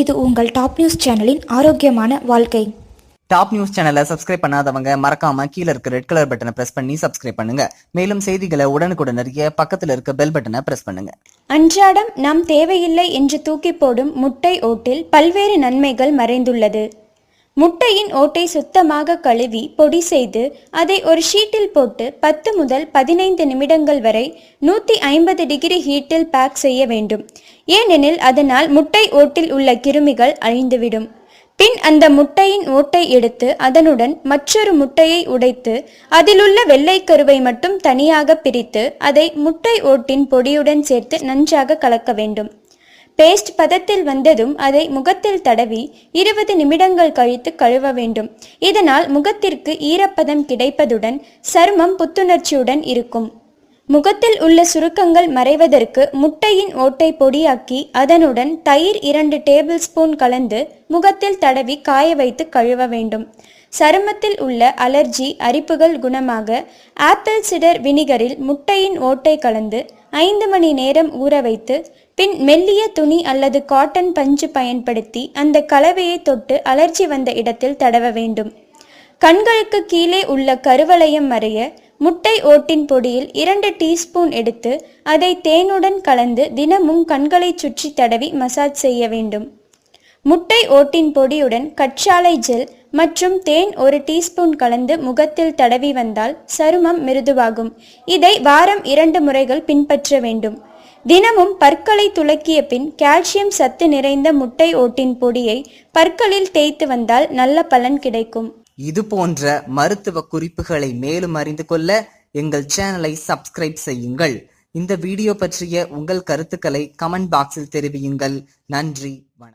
இது உங்கள் top news சேனலின் ஆரோக்கியமான வாழ்க்கை. டாப் நியூஸ் சேனலை சப்ஸ்கிரைப் பண்ணாதவங்க மறக்காம கீழ இருக்க ரெட் கலர் பட்டனை பிரஸ் பண்ணி சப்ஸ்கிரைப் பண்ணுங்க. மேலும் செய்திகளை உடனுக்குடன் அறிய பக்கத்துல இருக்க பெல் பட்டனை பிரஸ் பண்ணுங்க. அன்றாடம் நாம் தேவையில்லை என்று தூக்கி போடும் முட்டை ஓட்டில் பல்வேறு நன்மைகள் மறைந்துள்ளது. முட்டையின் ஓட்டை சுத்தமாக கழுவி பொடி செய்து அதை ஒரு ஷீட்டில் போட்டு பத்து முதல் பதினைந்து நிமிடங்கள் வரை நூற்றி ஐம்பது டிகிரி ஹீட்டில் பேக் செய்ய வேண்டும். ஏனெனில் அதனால் முட்டை ஓட்டில் உள்ள கிருமிகள் அழிந்துவிடும். பின் அந்த முட்டையின் ஓட்டை எடுத்து அதனுடன் மற்றொரு முட்டையை உடைத்து அதிலுள்ள வெள்ளைக் கருவை மட்டும் தனியாக பிரித்து அதை முட்டை ஓட்டின் பொடியுடன் சேர்த்து நன்றாக கலக்க வேண்டும். பேஸ்ட் பதத்தில் வந்ததும் அதை முகத்தில் தடவி இருபது நிமிடங்கள் கழித்து கழுவ வேண்டும். இதனால் முகத்திற்கு ஈரப்பதம் கிடைப்பதுடன் சருமம் புத்துணர்ச்சியுடன் இருக்கும். முகத்தில் உள்ள சுருக்கங்கள் மறைவதற்கு முட்டையின் ஓட்டை பொடியாக்கி அதனுடன் தயிர் இரண்டு டேபிள் ஸ்பூன் கலந்து முகத்தில் தடவி காய வைத்து கழுவ வேண்டும். சருமத்தில் உள்ள அலர்ஜி அரிப்புகள் குணமாக ஆப்பிள் சிடர் வினிகரில் முட்டையின் ஓட்டை கலந்து ஐந்து மணி நேரம் ஊற வைத்து பின் மெல்லிய துணி அல்லது காட்டன் பஞ்சு பயன்படுத்தி அந்த கலவையை தொட்டு அலர்ஜி வந்த இடத்தில் தடவ வேண்டும். கண்களுக்கு கீழே உள்ள கருவளையம் மறைய முட்டை ஓட்டின் பொடியில் இரண்டு டீஸ்பூன் எடுத்து அதை தேனுடன் கலந்து தினமும் கண்களை சுற்றி தடவி மசாஜ் செய்ய வேண்டும். முட்டை ஓட்டின் பொடியுடன் கற்றாழை ஜெல் மற்றும் தேன் ஒரு டீஸ்பூன் கலந்து முகத்தில் தடவி வந்தால் சருமம் மிருதுவாகும். இதை வாரம் இரண்டு முறைகள் பின்பற்ற வேண்டும். தினமும் பற்களை துலக்கிய பின் கால்சியம் சத்து நிறைந்த முட்டை ஓட்டின் பொடியை பற்களில் தேய்த்து வந்தால் நல்ல பலன் கிடைக்கும். இது போன்ற மருத்துவ குறிப்புகளை மேலும் அறிந்து கொள்ள எங்கள் சேனலை சப்ஸ்கிரைப் செய்யுங்கள். இந்த வீடியோ பற்றிய உங்கள் கருத்துக்களை கமெண்ட் பாக்ஸில் தெரிவியுங்கள். நன்றி வணக்கம்.